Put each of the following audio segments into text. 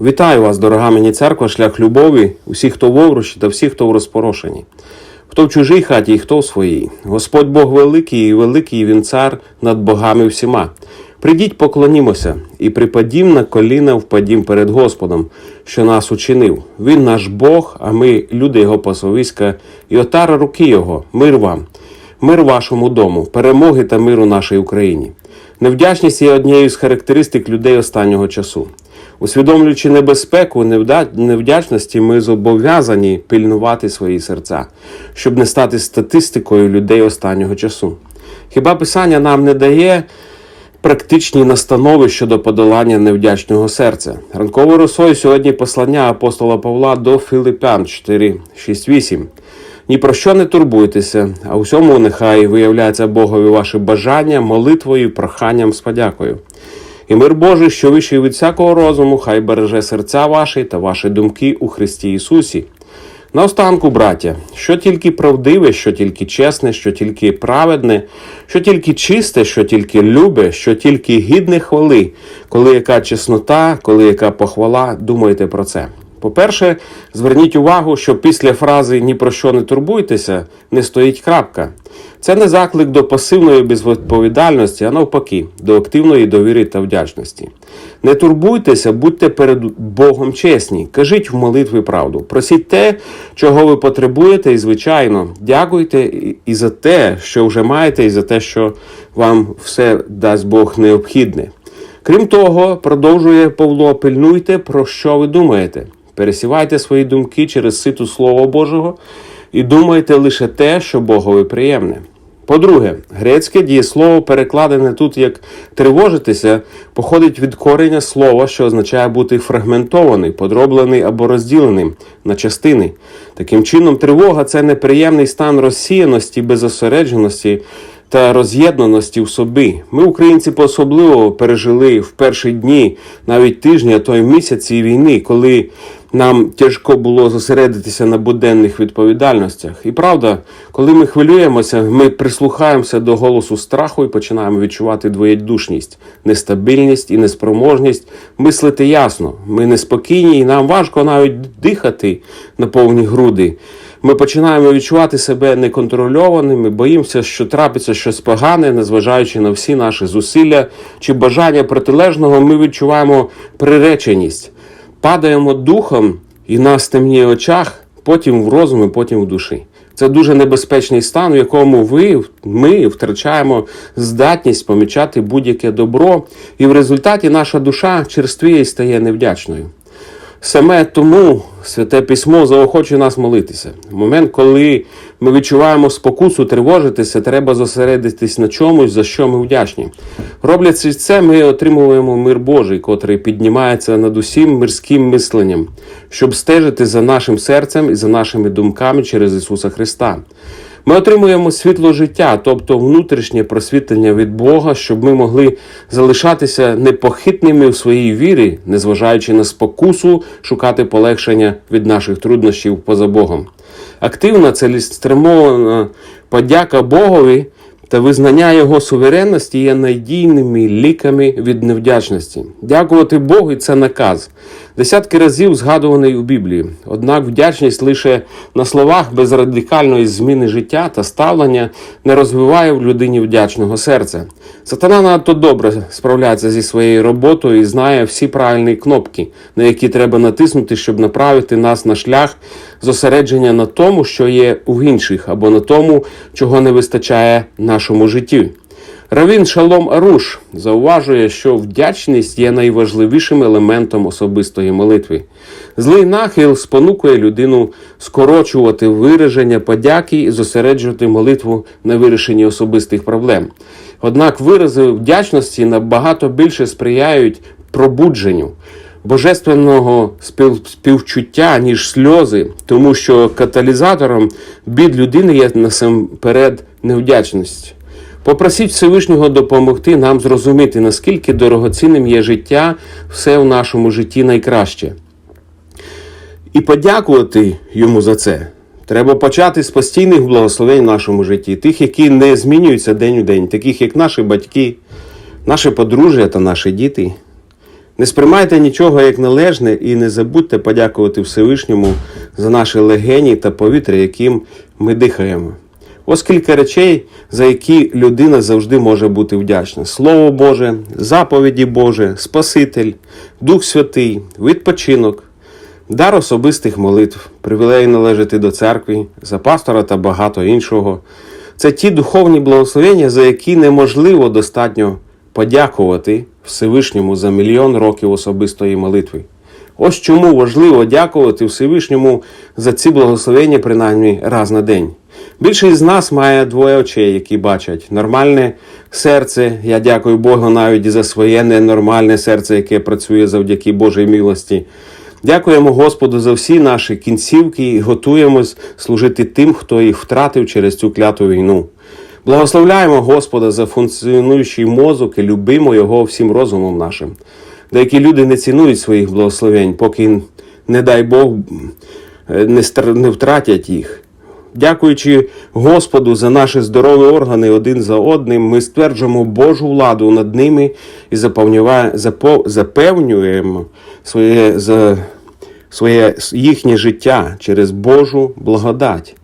Вітаю вас, дорога мені церква, шлях любові, усіх, хто в та всіх, хто в розпорошенні. Хто в чужій хаті і хто в своїй. Господь Бог великий і великий він цар над богами всіма. Придіть, поклонімося і припадім на коліна впадім перед Господом, що нас учинив. Він наш Бог, а ми люди Його пасовиська, і отара руки Його, мир вам, мир вашому дому, перемоги та миру нашій Україні. Невдячність є однією з характеристик людей останнього часу. Усвідомлюючи небезпеку невдячності, ми зобов'язані пильнувати свої серця, щоб не стати статистикою людей останнього часу. Хіба Писання нам не дає практичні настанови щодо подолання невдячного серця? Ранковою росою сьогодні послання апостола Павла до Филипян 4, 6, 8. Ні про що не турбуйтеся, а усьому нехай виявляється Богові ваше бажання, молитвою, проханням з подякою. І мир Божий, що вищий від всякого розуму, хай береже серця ваші та ваші думки у Христі Ісусі. Наостанку, браття, що тільки правдиве, що тільки чесне, що тільки праведне, що тільки чисте, що тільки любе, що тільки гідне хвали, коли яка чеснота, коли яка похвала, думайте про це. По-перше, зверніть увагу, що після фрази ні про що не турбуйтеся не стоїть крапка. Це не заклик до пасивної безвідповідальності, а навпаки, до активної довіри та вдячності. Не турбуйтеся, будьте перед Богом чесні, кажіть в молитві правду. Просіть те, чого ви потребуєте, і, звичайно, дякуйте і- за те, що вже маєте, і за те, що вам все дасть Бог необхідне. Крім того, продовжує Павло, пильнуйте, про що ви думаєте. Пересівайте свої думки через ситу Слова Божого і думайте лише те, що Богові приємне. По-друге, грецьке дієслово, перекладене тут як тривожитися, походить від корення слова, що означає бути фрагментований, подроблений або розділеним на частини. Таким чином, тривога це неприємний стан розсіяності, безосередженості та роз'єднаності в собі. Ми, українці, по-особливо пережили в перші дні, навіть тижні, а то й місяці війни, коли нам тяжко було зосередитися на буденних відповідальностях. І правда, коли ми хвилюємося, ми прислухаємося до голосу страху і починаємо відчувати двоєдушність, нестабільність і неспроможність мислити ясно. Ми неспокійні, і нам важко навіть дихати на повні груди. Ми починаємо відчувати себе неконтрольованими, боїмося, що трапиться щось погане, незважаючи на всі наші зусилля чи бажання протилежного, ми відчуваємо приреченість, падаємо духом, і нас темніє в очах, потім в розумі, потім в душі. Це дуже небезпечний стан, в якому ви, ми втрачаємо здатність помічати будь-яке добро, і в результаті наша душа черствіє і стає невдячною. Саме тому святе письмо заохочує нас молитися. В момент, коли ми відчуваємо спокусу тривожитися, треба зосередитись на чомусь, за що ми вдячні. Роблячи це, ми отримуємо мир Божий, котрий піднімається над усім мирським мисленням, щоб стежити за нашим серцем і за нашими думками через Ісуса Христа. Ми отримуємо світло життя, тобто внутрішнє просвітлення від Бога, щоб ми могли залишатися непохитними в своїй вірі, незважаючи на спокусу, шукати полегшення від наших труднощів поза Богом. Активна, цілеспрямована подяка Богові та визнання Його суверенності є надійними ліками від невдячності. Дякувати Богу це наказ. Десятки разів згадуваний у Біблії. Однак вдячність лише на словах без радикальної зміни життя та ставлення не розвиває в людині вдячного серця. Сатана надто добре справляється зі своєю роботою і знає всі правильні кнопки, на які треба натиснути, щоб направити нас на шлях зосередження на тому, що є у інших, або на тому, чого не вистачає нашому житті. Равін Шалом Аруш зауважує, що вдячність є найважливішим елементом особистої молитви. Злий нахил спонукує людину скорочувати вираження подяки і зосереджувати молитву на вирішенні особистих проблем. Однак вирази вдячності набагато більше сприяють пробудженню божественного спів- співчуття, ніж сльози, тому що каталізатором бід людини є насамперед невдячність. Попросіть Всевишнього допомогти нам зрозуміти, наскільки дорогоцінним є життя, все в нашому житті найкраще. І подякувати йому за це. Треба почати з постійних благословень в нашому житті, тих, які не змінюються день у день, таких як наші батьки, наше подружжя та наші діти. Не сприймайте нічого як належне і не забудьте подякувати Всевишньому за наші легені та повітря, яким ми дихаємо. Ось кілька речей, за які людина завжди може бути вдячна: Слово Боже, заповіді Боже, Спаситель, Дух Святий, відпочинок, дар особистих молитв, привілей належати до церкви, за пастора та багато іншого. Це ті духовні благословення, за які неможливо достатньо подякувати Всевишньому за мільйон років особистої молитви. Ось чому важливо дякувати Всевишньому за ці благословення принаймні раз на день. Більшість з нас має двоє очей, які бачать нормальне серце. Я дякую Богу навіть за своє ненормальне серце, яке працює завдяки Божій милості. Дякуємо Господу за всі наші кінцівки і готуємось служити тим, хто їх втратив через цю кляту війну. Благословляємо Господа за функціонуючий мозок і любимо його всім розумом нашим. Деякі люди не цінують своїх благословень, поки, не дай Бог, не, не втратять їх. Дякуючи Господу за наші здорові органи один за одним, ми стверджуємо Божу владу над ними і запевнюємо своє, за, своє їхнє життя через Божу благодать.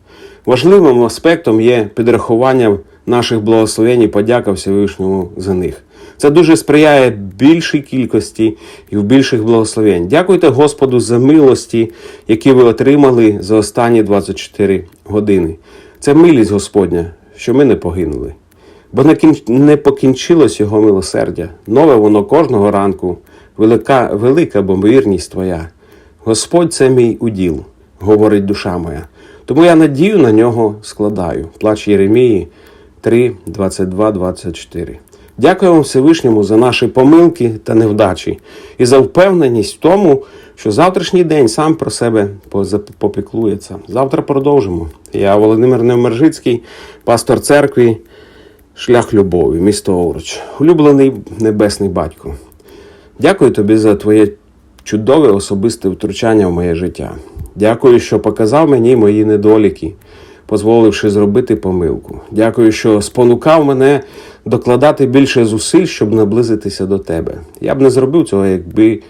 Важливим аспектом є підрахування наших благословень і подяка Всевишньому за них. Це дуже сприяє більшій кількості і в більших благословень. Дякуйте Господу за милості, які ви отримали за останні 24 години. Це милість Господня, що ми не погинули. Бо не, покінчилось його милосердя. Нове воно кожного ранку, велика, велика бомбовірність твоя. Господь це мій уділ, говорить душа моя. Тому я надію на нього складаю. Плач Єремії 3, 22, 24. Дякую вам Всевишньому за наші помилки та невдачі і за впевненість в тому, що завтрашній день сам про себе попіклується. Завтра продовжимо. Я Володимир Невмержицький, пастор церкви, шлях любові, місто Овруч, улюблений небесний батько. Дякую тобі за твоє чудове особисте втручання в моє життя. Дякую, що показав мені мої недоліки, дозволивши зробити помилку. Дякую, що спонукав мене докладати більше зусиль, щоб наблизитися до тебе. Я б не зробив цього, якби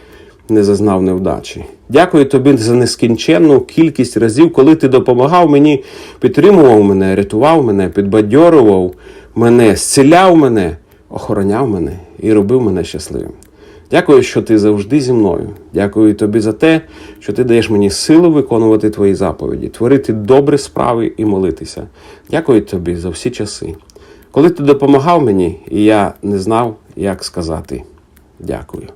не зазнав невдачі. Дякую тобі за нескінченну кількість разів, коли ти допомагав мені, підтримував мене, рятував мене, підбадьорував мене, зціляв мене, охороняв мене і робив мене щасливим. Дякую, що ти завжди зі мною. Дякую тобі за те, що ти даєш мені силу виконувати твої заповіді, творити добрі справи і молитися. Дякую тобі за всі часи. Коли ти допомагав мені, і я не знав, як сказати дякую.